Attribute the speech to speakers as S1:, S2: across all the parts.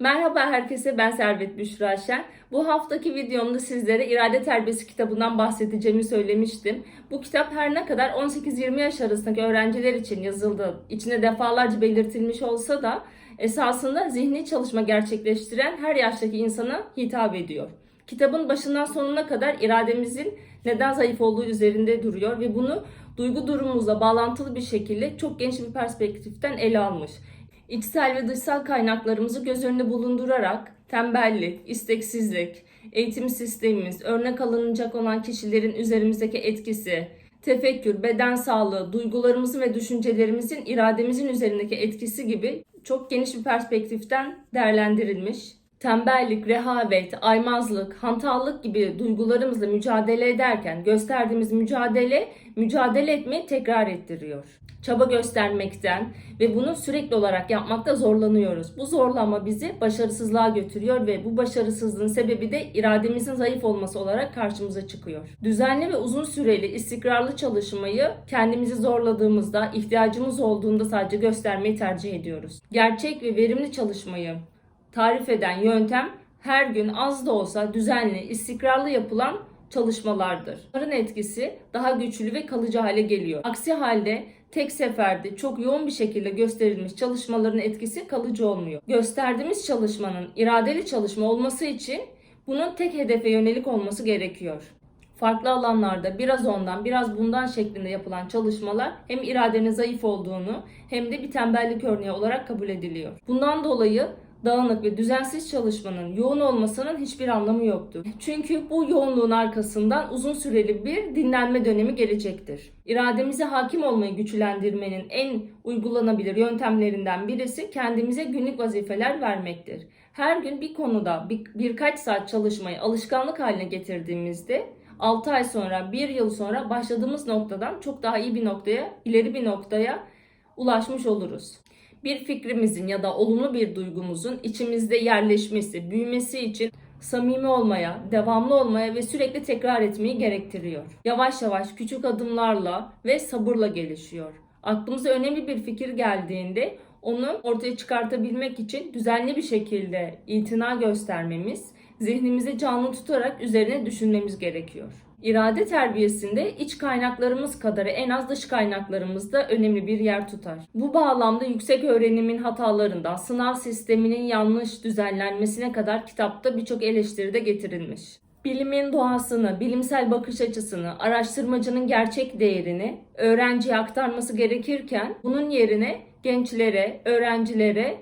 S1: Merhaba herkese ben Servet Büşra Şen. Bu haftaki videomda sizlere İrade Terbiyesi kitabından bahsedeceğimi söylemiştim. Bu kitap her ne kadar 18-20 yaş arasındaki öğrenciler için yazıldı, içine defalarca belirtilmiş olsa da esasında zihni çalışma gerçekleştiren her yaştaki insana hitap ediyor. Kitabın başından sonuna kadar irademizin neden zayıf olduğu üzerinde duruyor ve bunu duygu durumumuzla bağlantılı bir şekilde çok geniş bir perspektiften ele almış. İçsel ve dışsal kaynaklarımızı göz önünde bulundurarak tembellik, isteksizlik, eğitim sistemimiz, örnek alınacak olan kişilerin üzerimizdeki etkisi, tefekkür, beden sağlığı, duygularımızın ve düşüncelerimizin irademizin üzerindeki etkisi gibi çok geniş bir perspektiften değerlendirilmiş. Tembellik, rehavet, aymazlık, hantallık gibi duygularımızla mücadele ederken gösterdiğimiz mücadele, mücadele etmeyi tekrar ettiriyor. Çaba göstermekten ve bunu sürekli olarak yapmakta zorlanıyoruz. Bu zorlama bizi başarısızlığa götürüyor ve bu başarısızlığın sebebi de irademizin zayıf olması olarak karşımıza çıkıyor. Düzenli ve uzun süreli istikrarlı çalışmayı kendimizi zorladığımızda, ihtiyacımız olduğunda sadece göstermeyi tercih ediyoruz. Gerçek ve verimli çalışmayı tarif eden yöntem her gün az da olsa düzenli, istikrarlı yapılan çalışmalardır. Bunların etkisi daha güçlü ve kalıcı hale geliyor. Aksi halde tek seferde çok yoğun bir şekilde gösterilmiş çalışmaların etkisi kalıcı olmuyor. Gösterdiğimiz çalışmanın iradeli çalışma olması için bunun tek hedefe yönelik olması gerekiyor. Farklı alanlarda biraz ondan biraz bundan şeklinde yapılan çalışmalar hem iradenin zayıf olduğunu hem de bir tembellik örneği olarak kabul ediliyor. Bundan dolayı dağınık ve düzensiz çalışmanın yoğun olmasının hiçbir anlamı yoktur. Çünkü bu yoğunluğun arkasından uzun süreli bir dinlenme dönemi gelecektir. İrademize hakim olmayı güçlendirmenin en uygulanabilir yöntemlerinden birisi kendimize günlük vazifeler vermektir. Her gün bir konuda bir, birkaç saat çalışmayı alışkanlık haline getirdiğimizde 6 ay sonra, 1 yıl sonra başladığımız noktadan çok daha iyi bir noktaya, ileri bir noktaya ulaşmış oluruz bir fikrimizin ya da olumlu bir duygumuzun içimizde yerleşmesi, büyümesi için samimi olmaya, devamlı olmaya ve sürekli tekrar etmeyi gerektiriyor. Yavaş yavaş küçük adımlarla ve sabırla gelişiyor. Aklımıza önemli bir fikir geldiğinde onu ortaya çıkartabilmek için düzenli bir şekilde itina göstermemiz, zihnimizi canlı tutarak üzerine düşünmemiz gerekiyor. İrade terbiyesinde iç kaynaklarımız kadar en az dış kaynaklarımızda önemli bir yer tutar. Bu bağlamda yüksek öğrenimin hatalarından sınav sisteminin yanlış düzenlenmesine kadar kitapta birçok eleştiri de getirilmiş. Bilimin doğasını, bilimsel bakış açısını, araştırmacının gerçek değerini öğrenciye aktarması gerekirken bunun yerine gençlere, öğrencilere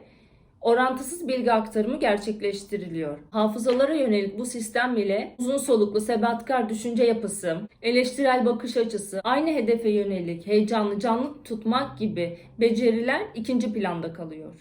S1: orantısız bilgi aktarımı gerçekleştiriliyor. Hafızalara yönelik bu sistem ile uzun soluklu sebatkar düşünce yapısı, eleştirel bakış açısı, aynı hedefe yönelik heyecanlı canlı tutmak gibi beceriler ikinci planda kalıyor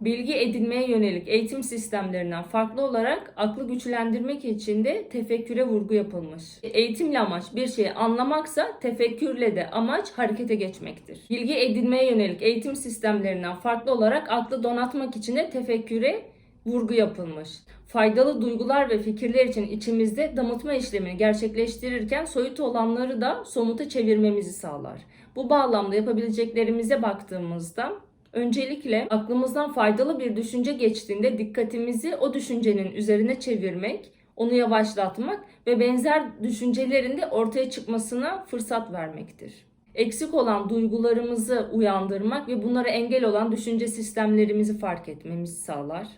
S1: bilgi edinmeye yönelik eğitim sistemlerinden farklı olarak aklı güçlendirmek için de tefekküre vurgu yapılmış. Eğitimle amaç bir şeyi anlamaksa tefekkürle de amaç harekete geçmektir. Bilgi edinmeye yönelik eğitim sistemlerinden farklı olarak aklı donatmak için de tefekküre vurgu yapılmış. Faydalı duygular ve fikirler için içimizde damıtma işlemini gerçekleştirirken soyut olanları da somuta çevirmemizi sağlar. Bu bağlamda yapabileceklerimize baktığımızda Öncelikle aklımızdan faydalı bir düşünce geçtiğinde dikkatimizi o düşüncenin üzerine çevirmek, onu yavaşlatmak ve benzer düşüncelerin de ortaya çıkmasına fırsat vermektir. Eksik olan duygularımızı uyandırmak ve bunlara engel olan düşünce sistemlerimizi fark etmemizi sağlar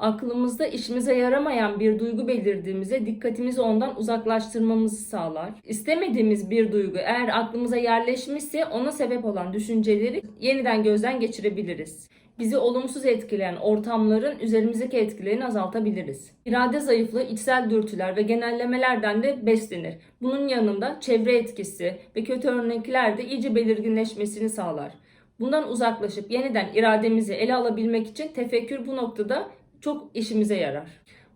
S1: aklımızda işimize yaramayan bir duygu belirdiğimizde dikkatimizi ondan uzaklaştırmamızı sağlar. İstemediğimiz bir duygu eğer aklımıza yerleşmişse ona sebep olan düşünceleri yeniden gözden geçirebiliriz. Bizi olumsuz etkileyen ortamların üzerimizdeki etkilerini azaltabiliriz. İrade zayıflığı içsel dürtüler ve genellemelerden de beslenir. Bunun yanında çevre etkisi ve kötü örnekler de iyice belirginleşmesini sağlar. Bundan uzaklaşıp yeniden irademizi ele alabilmek için tefekkür bu noktada çok işimize yarar.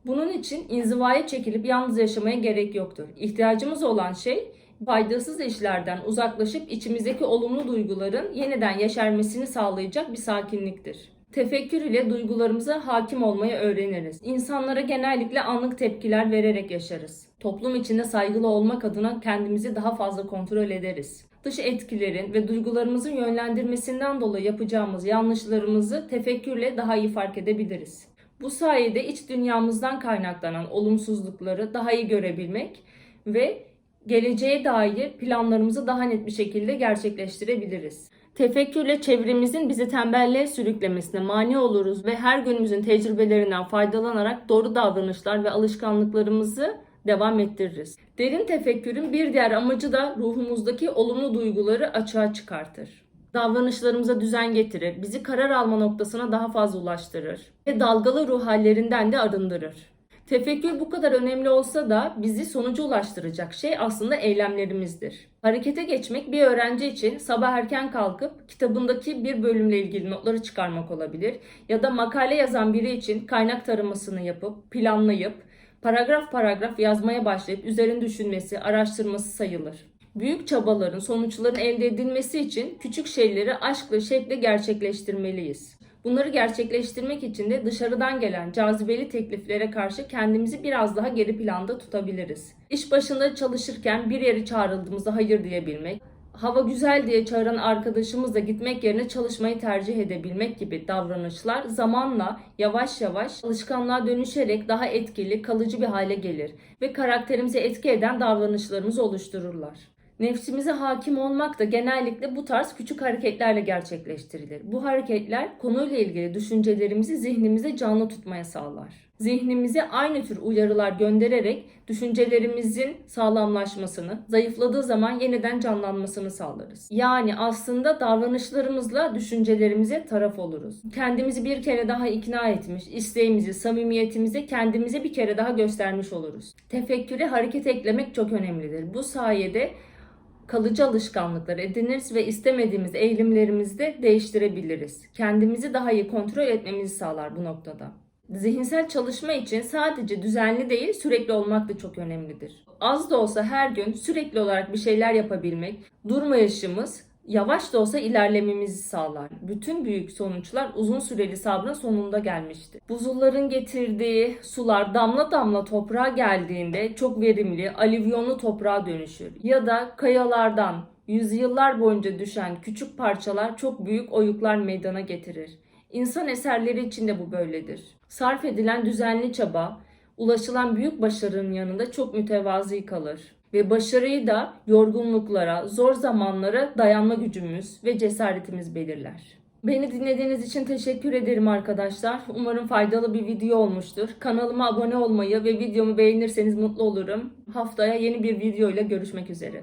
S1: Bunun için inzivaya çekilip yalnız yaşamaya gerek yoktur. İhtiyacımız olan şey faydasız işlerden uzaklaşıp içimizdeki olumlu duyguların yeniden yeşermesini sağlayacak bir sakinliktir. Tefekkür ile duygularımıza hakim olmayı öğreniriz. İnsanlara genellikle anlık tepkiler vererek yaşarız. Toplum içinde saygılı olmak adına kendimizi daha fazla kontrol ederiz. Dış etkilerin ve duygularımızın yönlendirmesinden dolayı yapacağımız yanlışlarımızı tefekkürle daha iyi fark edebiliriz. Bu sayede iç dünyamızdan kaynaklanan olumsuzlukları daha iyi görebilmek ve geleceğe dair planlarımızı daha net bir şekilde gerçekleştirebiliriz. Tefekkürle çevremizin bizi tembelliğe sürüklemesine mani oluruz ve her günümüzün tecrübelerinden faydalanarak doğru davranışlar ve alışkanlıklarımızı devam ettiririz. Derin tefekkürün bir diğer amacı da ruhumuzdaki olumlu duyguları açığa çıkartır. Davranışlarımıza düzen getirir, bizi karar alma noktasına daha fazla ulaştırır ve dalgalı ruh hallerinden de arındırır. Tefekkür bu kadar önemli olsa da bizi sonuca ulaştıracak şey aslında eylemlerimizdir. Harekete geçmek bir öğrenci için sabah erken kalkıp kitabındaki bir bölümle ilgili notları çıkarmak olabilir ya da makale yazan biri için kaynak taramasını yapıp planlayıp paragraf paragraf yazmaya başlayıp üzerine düşünmesi, araştırması sayılır. Büyük çabaların sonuçların elde edilmesi için küçük şeyleri aşkla, şevkle gerçekleştirmeliyiz. Bunları gerçekleştirmek için de dışarıdan gelen cazibeli tekliflere karşı kendimizi biraz daha geri planda tutabiliriz. İş başında çalışırken bir yere çağrıldığımızda hayır diyebilmek, hava güzel diye çağıran arkadaşımızla gitmek yerine çalışmayı tercih edebilmek gibi davranışlar zamanla yavaş yavaş alışkanlığa dönüşerek daha etkili, kalıcı bir hale gelir ve karakterimize etki eden davranışlarımızı oluştururlar. Nefsimize hakim olmak da genellikle bu tarz küçük hareketlerle gerçekleştirilir. Bu hareketler konuyla ilgili düşüncelerimizi zihnimize canlı tutmaya sağlar. Zihnimize aynı tür uyarılar göndererek düşüncelerimizin sağlamlaşmasını, zayıfladığı zaman yeniden canlanmasını sağlarız. Yani aslında davranışlarımızla düşüncelerimize taraf oluruz. Kendimizi bir kere daha ikna etmiş, isteğimizi, samimiyetimizi kendimize bir kere daha göstermiş oluruz. Tefekküre hareket eklemek çok önemlidir. Bu sayede kalıcı alışkanlıklar ediniriz ve istemediğimiz eğilimlerimizi de değiştirebiliriz. Kendimizi daha iyi kontrol etmemizi sağlar bu noktada. Zihinsel çalışma için sadece düzenli değil sürekli olmak da çok önemlidir. Az da olsa her gün sürekli olarak bir şeyler yapabilmek, durmayışımız yavaş da olsa ilerlememizi sağlar. Bütün büyük sonuçlar uzun süreli sabrın sonunda gelmiştir. Buzulların getirdiği sular damla damla toprağa geldiğinde çok verimli, alivyonlu toprağa dönüşür. Ya da kayalardan yüzyıllar boyunca düşen küçük parçalar çok büyük oyuklar meydana getirir. İnsan eserleri için de bu böyledir. Sarf edilen düzenli çaba, ulaşılan büyük başarının yanında çok mütevazi kalır. Ve başarıyı da yorgunluklara, zor zamanlara dayanma gücümüz ve cesaretimiz belirler. Beni dinlediğiniz için teşekkür ederim arkadaşlar. Umarım faydalı bir video olmuştur. Kanalıma abone olmayı ve videomu beğenirseniz mutlu olurum. Haftaya yeni bir video ile görüşmek üzere.